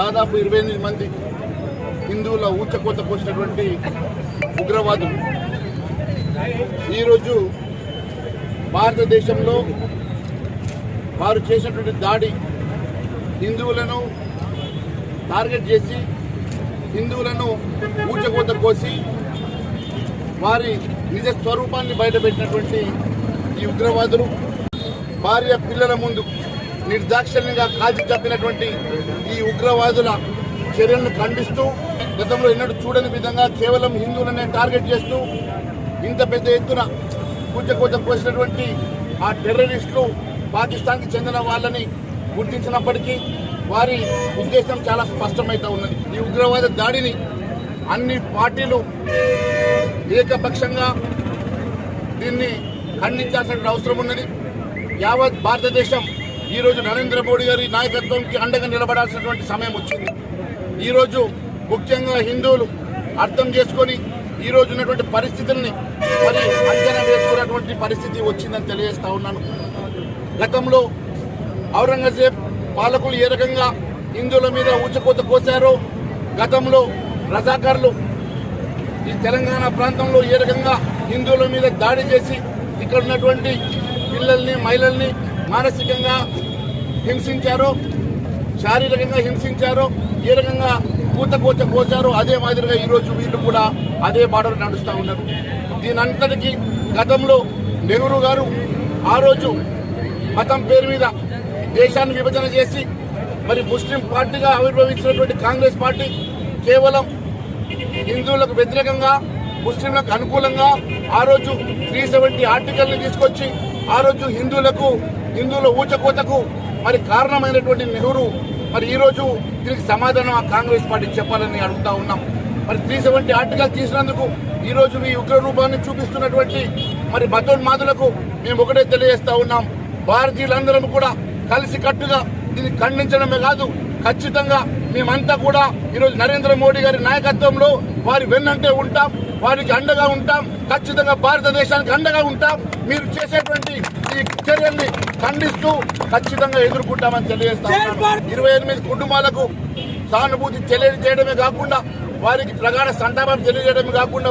దాదాపు ఇరవై ఎనిమిది మంది హిందువుల ఊచకోత పోసినటువంటి ఉగ్రవాదులు. ఈరోజు భారతదేశంలో వారు చేసినటువంటి దాడి హిందువులను టార్గెట్ చేసి హిందువులను ఊచకోత కోసి వారి నిజ స్వరూపాన్ని బయటపెట్టినటువంటి ఈ ఉగ్రవాదులు భార్య పిల్లల ముందు నిర్దాక్షిణ్యంగా కాల్చి చంపినటువంటి ఈ ఉగ్రవాదుల చర్యలను ఖండిస్తూ గతంలో ఎన్నడూ చూడని విధంగా కేవలం హిందువులనే టార్గెట్ చేస్తూ ఇంత పెద్ద ఎత్తున కూచకోత కోసినటువంటి ఆ టెర్రరిస్టులు పాకిస్తాన్కి చెందిన వాళ్ళని గుర్తించినప్పటికీ వారి ఉద్దేశం చాలా స్పష్టమైతే ఉన్నది. ఈ ఉగ్రవాద దాడిని అన్ని పార్టీలు ఏకపక్షంగా దీన్ని ఖండించాల్సిన అవసరం ఉన్నది. యావత్ భారతదేశం ఈరోజు నరేంద్ర మోడీ గారి నాయకత్వంకి అండగా నిలబడాల్సినటువంటి సమయం వచ్చింది. ఈరోజు ముఖ్యంగా హిందువులు అర్థం చేసుకొని ఈ రోజు ఉన్నటువంటి పరిస్థితుల్ని మరి అంచనా వేసుకున్నటువంటి పరిస్థితి వచ్చిందని తెలియజేస్తా ఉన్నాను. గతంలో ఔరంగజేబ్ పాలకులు ఏ రకంగా హిందువుల మీద ఊచకోత కోశారో గతంలో రజాకారులు ఈ తెలంగాణ ప్రాంతంలో ఏ రకంగా హిందువుల మీద దాడి చేసి ఇక్కడ ఉన్నటువంటి పిల్లల్ని మహిళల్ని మానసికంగా హింసించారో శారీరకంగా హింసించారో ఏ రకంగా కూతకోత కోసారో అదే మాదిరిగా ఈరోజు వీళ్ళు కూడా అదే బాటలు నడుస్తూ ఉన్నారు. దీనంతటికీ గతంలో నెహ్రూ గారు ఆ రోజు మతం పేరు మీద దేశాన్ని విభజన చేసి మరి ముస్లిం పార్టీగా ఆవిర్భవించినటువంటి కాంగ్రెస్ పార్టీ కేవలం హిందువులకు వ్యతిరేకంగా ముస్లింలకు అనుకూలంగా ఆ రోజు త్రీ సెవెంటీ ఆర్టికల్ని తీసుకొచ్చి ఆ రోజు హిందువులకు హిందువుల ఊచకోతకు మరి కారణమైనటువంటి నెహ్రూ మరి ఈరోజు దీనికి సమాధానం ఆ కాంగ్రెస్ పార్టీ చెప్పాలని అడుగుతా ఉన్నాం. మరి త్రీ సెవెంటీ ఆర్టికల్ తీసినందుకు ఈరోజు మీ ఉగ్ర రూపాన్ని చూపిస్తున్నటువంటి మరి మతోన్మాదులకు మేము ఒకటే తెలియజేస్తా ఉన్నాం. భారతీయులందరం కూడా కలిసి కట్టుగా దీన్ని ఖండించడమే కాదు ఖచ్చితంగా మేమంతా కూడా ఈరోజు నరేంద్ర మోడీ గారి నాయకత్వంలో వారి వెన్నంటే ఉంటాం వారికి అండగా ఉంటాం ఖచ్చితంగా భారతదేశానికి అండగా ఉంటాం. మీరు చేసేటువంటి ఈ చర్యల్ని ఖండిస్తూ ఖచ్చితంగా ఎదుర్కొంటామని తెలియజేస్తాం ఇరవై ఎనిమిది కుటుంబాలకు సానుభూతి తెలియజేయడమే కాకుండా వారికి ప్రగాఢ సంతాపం తెలియజేయడమే కాకుండా